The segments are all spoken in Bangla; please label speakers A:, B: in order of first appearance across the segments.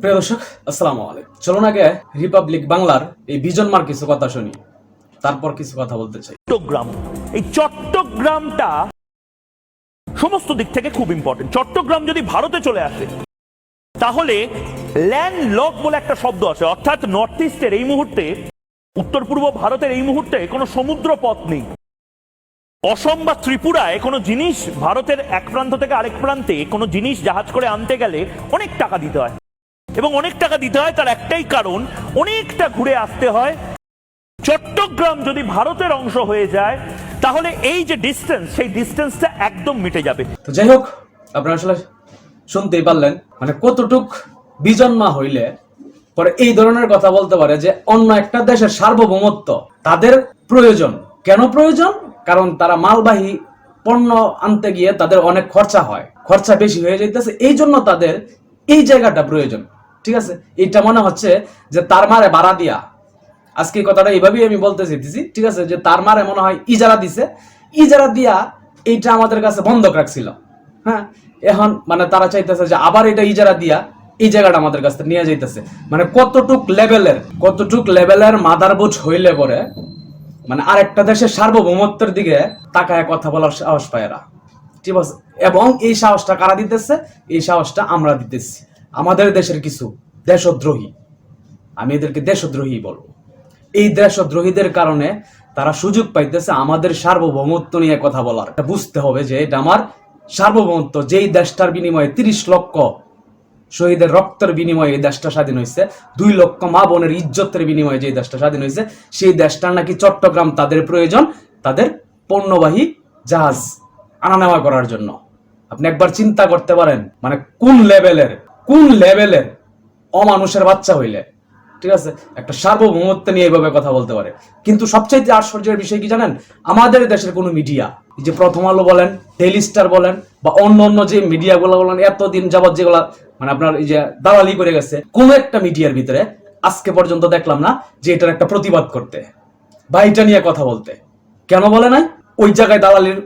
A: প্রিয় দর্শক, আসসালামু আলাইকুম। চলুন আগে রিপাবলিক বাংলার এই বিজন মার কিছু কথা শুনি। তারপর কিছু কথা বলতে চাই।
B: চট্টগ্রাম। এই চট্টগ্রামটা সমস্ত দিক থেকে খুব ইম্পর্টেন্ট চট্টগ্রাম যদি ভারতে চলে আসে, তাহলে ল্যান্ড লক বলে একটা শব্দ আছে। অর্থাৎ নর্থ ইস্টের এই মুহূর্তে উত্তর পূর্ব ভারতের এই মুহূর্তে কোনো সমুদ্র পথ নেই। অসম বা ত্রিপুরায় কোনো জিনিস ভারতের এক প্রান্ত থেকে আরেক প্রান্তে কোনো জিনিস জাহাজ করে আনতে গেলে অনেক টাকা দিতে হয়। এবং অনেক টাকা দিতে হয়, তার একটাই কারণ, অনেকটা ঘুরে আসতে হয়। চট্টগ্রাম যদি ভারতের অংশ হয়ে যায়, তাহলে এই যে ডিস্টেন্স সেই ডিস্টেন্সটা একদম মিটে যাবে।
A: তো যাই হোক, আপনারা আসলে শুনতেই পারলেন মানে কতটুক বিজন মা হইলে পরে এই ধরনের কথা বলতে পারে যে অন্য একটা দেশের সার্বভৌমত্ব, তাদের প্রয়োজন। কেন প্রয়োজন? কারণ তারা মালবাহী পণ্য আনতে গিয়ে তাদের অনেক খরচা হয়, খরচা বেশি হয়ে যাইতেছে এই জন্য তাদের এই জায়গাটা প্রয়োজন। ঠিক আছে? এটা মনে হচ্ছে যে তার মারে বাড়া দিয়া। আজকে কথাটা এইভাবেই আমি বলতে চাইতেছি ঠিক আছে? যে তার মারে মনে হয় ইজারা দিছে। ইজারা দিয়া এইটা আমাদের কাছে বন্ধক রাখছিল। হ্যাঁ? এখন মানে তারা চাইতেছে যে আবার এটা ইজারা দিয়া এই জায়গাটা আমাদের কাছে নিয়ে যাইতেছে। মানে কতটুক লেভেলের কতটুক লেভেলের মাদার বোঝ হইলে পরে মানে আরেকটা দেশের সার্বভৌমত্বের দিকে তাকায় কথা বলার সাহস পায় এরা। ঠিক আছে? এবং এই সাহসটা কারা দিতেছে? এই সাহসটা আমরা দিতেছি। আমাদের দেশের কিছু দেশদ্রোহী, আমি এদেরকে দেশদ্রোহী বলব। এই দেশদ্রোহীদের কারণে তারা সুযোগ পাইতেছে আমাদের সার্বভৌমত্ব নিয়ে কথা বলার। বুঝতে হবে যে এটা আমার সার্বভৌমত্ব। যেই দেশটার বিনিময়ে তিরিশ লক্ষ শহীদের রক্তের বিনিময়ে এই দেশটা স্বাধীন হয়েছে দুই লক্ষ মা বোনের ইজ্জতের বিনিময়ে যে দেশটা স্বাধীন হয়েছে সেই দেশটার নাকি চট্টগ্রাম তাদের প্রয়োজন, তাদের পণ্যবাহী জাহাজ আনা নেওয়া করার জন্য। আপনি একবার চিন্তা করতে পারেন মানে কোন লেভেলের কোন লেভেলের অমানুষের বাচ্চা হইলে? ঠিক আছে? একটা সার্বভৌমত্ব নিয়ে এইভাবে কথা বলতে পারে। কিন্তু সবচাইতে আশ্চর্যের বিষয় কি জানেন? আমাদের দেশের কোনো মিডিয়া যে প্রথম আলো বলেন ডেইলি স্টার বলেন, বা অন্য অন্য যে মিডিয়াগুলো বলেন, এতদিন যাবত যেগুলা মানে আপনার এই যে দালালি করে গেছে, কোন একটা মিডিয়ার ভিতরে আজকে পর্যন্ত দেখলাম না যে এটার একটা প্রতিবাদ করতে, বা এটা নিয়ে কথা বলতে। কেন বলে নাই? ওই জায়গায় দালালির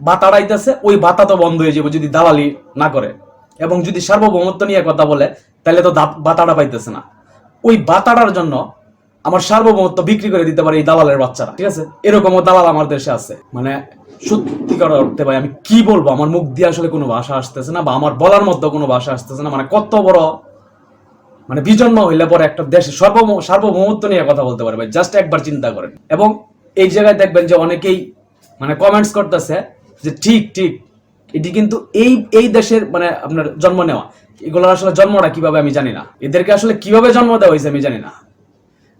A: বাতা আইতেছে ওই বাতা তো বন্ধ হয়ে যাবে যদি দালালি না করে। এবং যদি সার্বভৌমত্ব নিয়ে কথা বলে, তাহলে তো বাতাটা পাইতেছে না। ওই বাতাটার জন্য আমার সার্বভৌমত্ব বিক্রি করে দিতে পারে এই দালালের বাচ্চারা। ঠিক আছে? এরকমও দালাল আমার দেশে আছে। মানে সত্যিকার অর্থে ভাই, আমি কি বলব? আমার মুখ দিয়ে আসলে কোনো ভাষা আসতেছে না বা আমার বলার মতো কোনো ভাষা আসতেছে না। মানে কত বড় মানে বিজন্ম হইলে পরে একটা দেশের সর্ব সার্বভৌমত্ব নিয়ে কথা বলতে পারবে জাস্ট একবার চিন্তা করেন। এবং এই জায়গায় দেখবেন যে অনেকেই মানে কমেন্টস করতেছে যে, ঠিক ঠিক এটি কিন্তু এই এই দেশের মানে আপনার জন্ম নেওয়া। এগুলোর আসলে জন্মটা কীভাবে আমি জানি না। এদেরকে আসলে কীভাবে জন্ম দেওয়া হয়েছে আমি জানি না।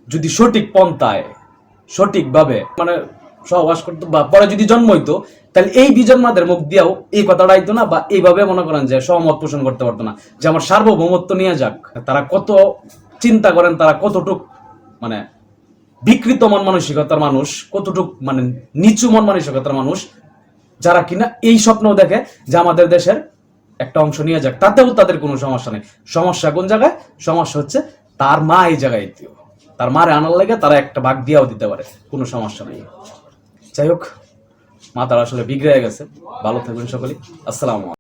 A: যদি সঠিক পন্থায়, সঠিকভাবে মানে সহবাস করতো বা পরে যদি জন্ম হইতো, তাহলে এই বিজন্মাদের মুখ দিয়েও এই কথাটা আইতো না বা এইভাবে মনে করেন যে সহমত পোষণ করতে পারতো না। যে আমার সার্বভৌমত্ব নিয়ে যাক, তারা কত চিন্তা করেন, তারা কতটুক মানে বিকৃত মন মানসিকতার মানুষ, কতটুক মানে নিচু মন মানসিকতার মানুষ যারা কিনা এই স্বপ্ন দেখে যে আমাদের দেশের একটা অংশ নিয়ে যাক, তাতেও তাদের কোনো সমস্যা নেই। সমস্যা কোন জায়গায়? সমস্যা হচ্ছে তার মা এই জায়গায় তার মারে আনার লাগে তারা একটা ভাগ দিয়াও দিতে পারে, কোনো সমস্যা নেই। যাই হোক মা তারা আসলে বিগড়ে গেছে। ভালো থাকবেন সকলেই। আসসালামু